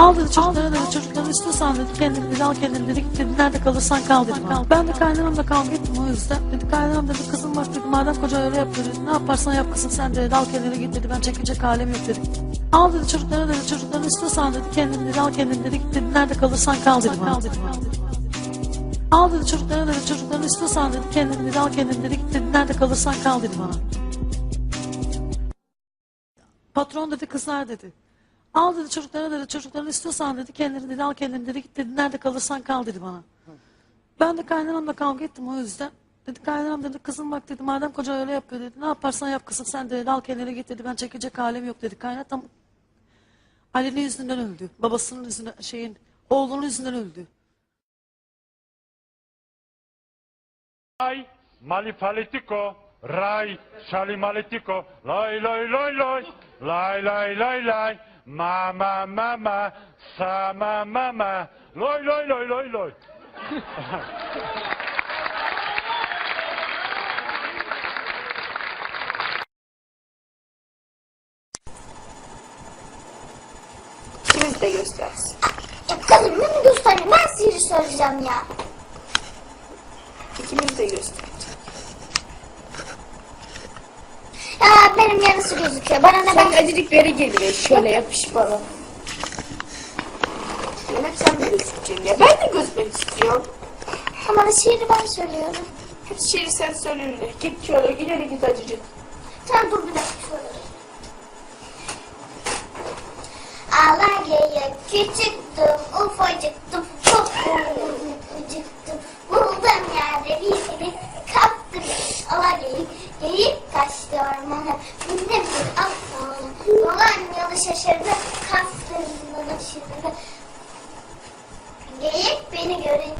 Dedi çocuklara dedi çocukları istiyorsan dedi kendini dedi al kendini dedi git dedi nerede kalırsan kal dedi bana. Ben de kaynanamla kavga ettim o yüzden. Dedi kaynanam dedi kızım bak dedi madem koca öyle yapıyor dedi ne yaparsan yap kızım sen dedi al kendini git dedi ben çekilecek halim yok dedi. Al dedi çocuklara dedi çocukları istiyorsan dedi kendini dedi al kendini dedi git dedi nerede kalırsan kal dedi bana. Al dedi çocuklara dedi çocukları istiyorsan dedi kendini dedi al kendini dedi git dedi nerede kalırsan kal dedi bana. Patron dedi kızlar dedi. Al dedi çocuklara dedi çocuklarını istiyorsan dedi kendini dedi al kendini dedi git dedi nerede kalırsan kal dedi bana. Ben de kaynanamla kavga ettim o yüzden. Dedi kaynanam dedi kızım bak dedi madem koca öyle yapıyor dedi ne yaparsan yap kızım sen dedi al kendine git dedi ben çekecek halim yok dedi. Kaynatam Ali'nin yüzünden öldü. Babasının yüzünden şeyin oğlunun yüzünden öldü. Rai, malifalitiko, rai, shalimalitiko, lay lay lay lay, lay lay lay lay, ma ma ma ma, sa ma ma ma, lay lay lay lay lay. İkimiz de göstersin. Ya kızım bunu göstereyim. Ben sihir söyleyeceğim ya. İkimiz de göster. Benim yarısı gözüküyor. Bana ne Sen ben... acılık veri gelir. Şöyle yapış bana. Hep sen de gözükeceksin ya. Ben de gözükmek istiyorum. Ama şiiri ben söylüyorum. Hadi şiiri sen söyle öyle. Git şöyle ileri git acıcık. Şaşırdı, kastırından aşırdı. Geyik beni görünce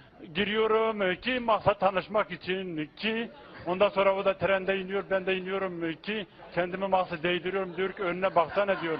giriyorum ki masa tanışmak için ki ondan sonra o da trende iniyor ben de iniyorum ki kendimi masa değdiriyorum diyor ki önüne baksana diyor.